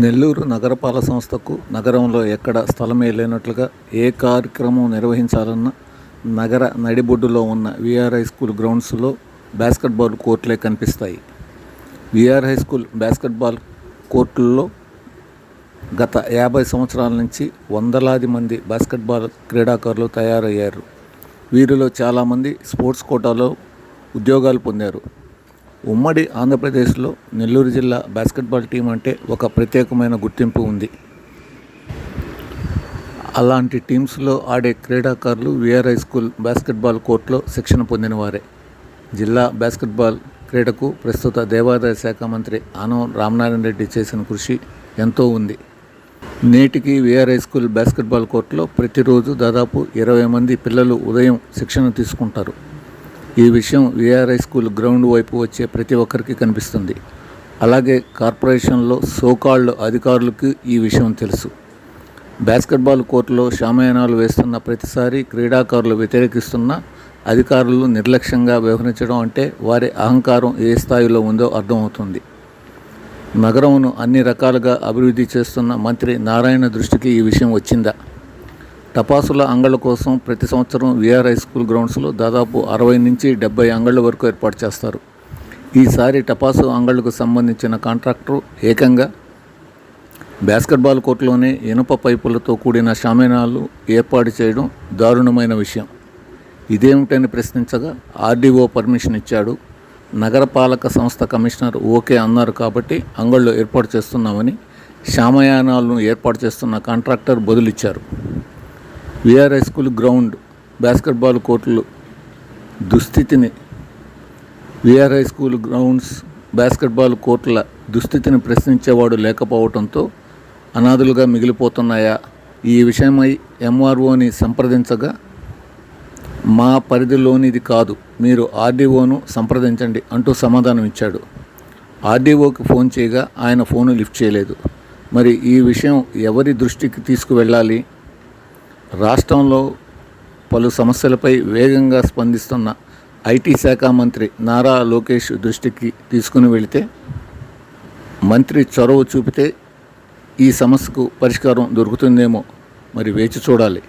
నెల్లూరు నగరపాలక సంస్థకు నగరంలో ఎక్కడ స్థలమే లేనట్లుగా ఏ కార్యక్రమం నిర్వహించాలన్నా నగర నడిబొడ్డులో ఉన్న విఆర్ హై స్కూల్ గ్రౌండ్స్లో బాస్కెట్బాల్ కోర్టులే కనిపిస్తాయి. విఆర్ హై స్కూల్ బాస్కెట్బాల్ కోర్టుల్లో గత యాభై సంవత్సరాల నుంచి వందలాది మంది బాస్కెట్బాల్ క్రీడాకారులు తయారయ్యారు. వీరిలో చాలామంది స్పోర్ట్స్ కోటాలో ఉద్యోగాలు పొందారు. ఉమ్మడి ఆంధ్రప్రదేశ్లో నెల్లూరు జిల్లా బాస్కెట్బాల్ టీం అంటే ఒక ప్రత్యేకమైన గుర్తింపు ఉంది. అలాంటి టీమ్స్లో ఆడే క్రీడాకారులు విఆర్ హై స్కూల్ బాస్కెట్బాల్ కోర్టులో శిక్షణ పొందినవారే. జిల్లా బాస్కెట్బాల్ క్రీడకు ప్రస్తుత దేవాదాయ శాఖ మంత్రి ఆనం రామనారాయణ రెడ్డి చేసిన కృషి ఎంతో ఉంది. నేటికి విఆర్ హై స్కూల్ బాస్కెట్బాల్ కోర్టులో ప్రతిరోజు దాదాపు ఇరవై మంది పిల్లలు ఉదయం శిక్షణ తీసుకుంటారు. ఈ విషయం విఆర్ హై స్కూల్ గ్రౌండ్ వైపు వచ్చే ప్రతి ఒక్కరికి కనిపిస్తుంది. అలాగే కార్పొరేషన్లో సోకాళ్ళు అధికారులకు ఈ విషయం తెలుసు. బాస్కెట్బాల్ కోర్టులో షామయానాలు వేస్తున్న ప్రతిసారి క్రీడాకారులు వ్యతిరేకిస్తున్న అధికారులు నిర్లక్ష్యంగా వ్యవహరించడం అంటే వారి అహంకారం ఏ స్థాయిలో ఉందో అర్థమవుతుంది. నగరంను అన్ని రకాలుగా అభివృద్ధి చేస్తున్న మంత్రి నారాయణ దృష్టికి ఈ విషయం వచ్చిందా? టపాసుల అంగళ్ళ కోసం ప్రతి సంవత్సరం విఆర్ హై స్కూల్ గ్రౌండ్స్లో దాదాపు అరవై నుంచి డెబ్బై అంగళ్ళ వరకు ఏర్పాటు చేస్తారు. ఈసారి టపాసు అంగళ్ళకు సంబంధించిన కాంట్రాక్టర్ ఏకంగా బాస్కెట్బాల్ కోర్టులోనే ఇనుప పైపులతో కూడిన షామీనాలు ఏర్పాటు చేయడం దారుణమైన విషయం. ఇదేమిటని ప్రశ్నించగా ఆర్డీఓ పర్మిషన్ ఇచ్చాడు. నగరపాలక సంస్థ కమిషనర్ ఓకే అన్నారు కాబట్టి అంగళ్ళు ఏర్పాటు చేస్తున్నామని శామయానాలను ఏర్పాటు చేస్తున్న contractor బదులిచ్చారు. VR high school ground basketball కోర్టులు దుస్థితిని VR high school grounds basketball కోర్టుల దుస్థితిని ప్రశ్నించేవాడు లేకపోవడంతో అనాథులుగా మిగిలిపోతున్నాయా? ఈ విషయమై ఎంఆర్ఓని సంప్రదించగా మా పరిధిలోనిది కాదు. మీరు ఆర్డీఓను సంప్రదించండి అంటూ సమాధానం ఇచ్చాడు. ఆర్డీఓకి ఫోన్ చేయగా ఆయన ఫోను లిఫ్ట్ చేయలేదు. మరి ఈ విషయం ఎవరి దృష్టికి తీసుకువెళ్ళాలి? రాష్ట్రంలో పలు సమస్యలపై వేగంగా స్పందిస్తున్న ఐటీ శాఖ మంత్రి నారా లోకేష్ దృష్టికి తీసుకుని వెళితే మంత్రి చొరవ చూపితే ఈ సమస్యకు పరిష్కారం దొరుకుతుందేమో మరి వేచి చూడాలి.